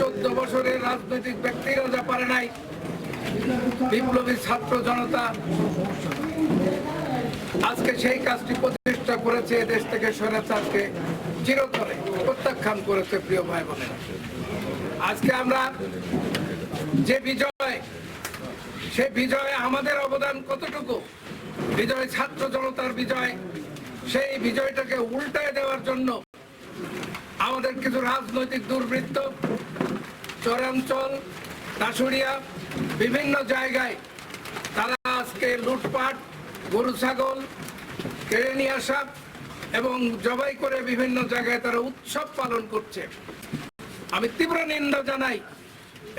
চোদ্দ বছরের রাজনৈতিক ব্যক্তিরা যা পারে নাই, বিপ্লবী ছাত্র জনতা আজকে সেই কাজটি প্রতিষ্ঠা করেছে দেশ থেকে স্বৈরাচারকে চিরতরে প্রত্যাখ্যান করেছে প্রিয় ভাই বোনেরা। আজকে আমরা যে বিজয়, সে বিজয়ে আমাদের অবদান কতটুকু, বিজয় ছাত্র জনতার বিজয়, সেই বিজয়টাকে উল্টায় দেওয়ার জন্য আমাদের কিছু রাজনৈতিক দুর্বৃত্ত, চরাঞ্চল দাসুরিয়া বিভিন্ন জায়গায় তারা আজকে লুটপাট, গরু ছাগল কেড়ে নিয়ে আসা এবং জবাই করে বিভিন্ন জায়গায় তারা উৎসব পালন করছে। আমি তীব্র নিন্দা জানাই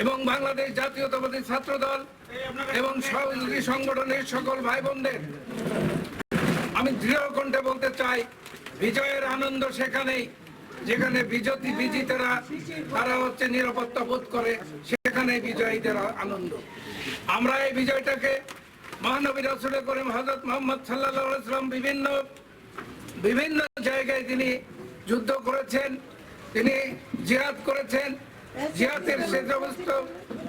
এবং বাংলাদেশ জাতীয়তাবাদী ছাত্র দল এবং সহযোগী সংগঠনের সকল ভাই বোনদের আমি দৃঢ় কণ্ঠে বলতে চাই, বিজয়ের আনন্দ সেখানেই। যেখানে বিজতি বিজিতেরা, তারা হচ্ছে নিরাপত্তা বোধ করে সেখানে বিজয়ীদের আনন্দ। আমরা এই বিজয়টাকে মহানবী রসুল করিম হজরত মোহাম্মদ সাল্লাহ সাল্লাম বিভিন্ন বিভিন্ন জায়গায় তিনি যুদ্ধ করেছেন, তিনি জিহাদ করেছেন, জিহাদের সে সমস্ত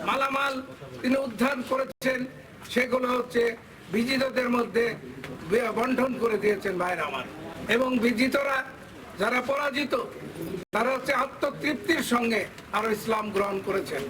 মালামাল তিনি উদ্ধার করেছেন, সেগুলো হচ্ছে বিজিতদের মধ্যে বন্টন করে দিয়েছেন ভাইরা আমার। এবং বিজিতরা যারা পরাজিত তারা হচ্ছে আত্মতৃপ্তির সঙ্গে আরও ইসলাম গ্রহণ করেছেন।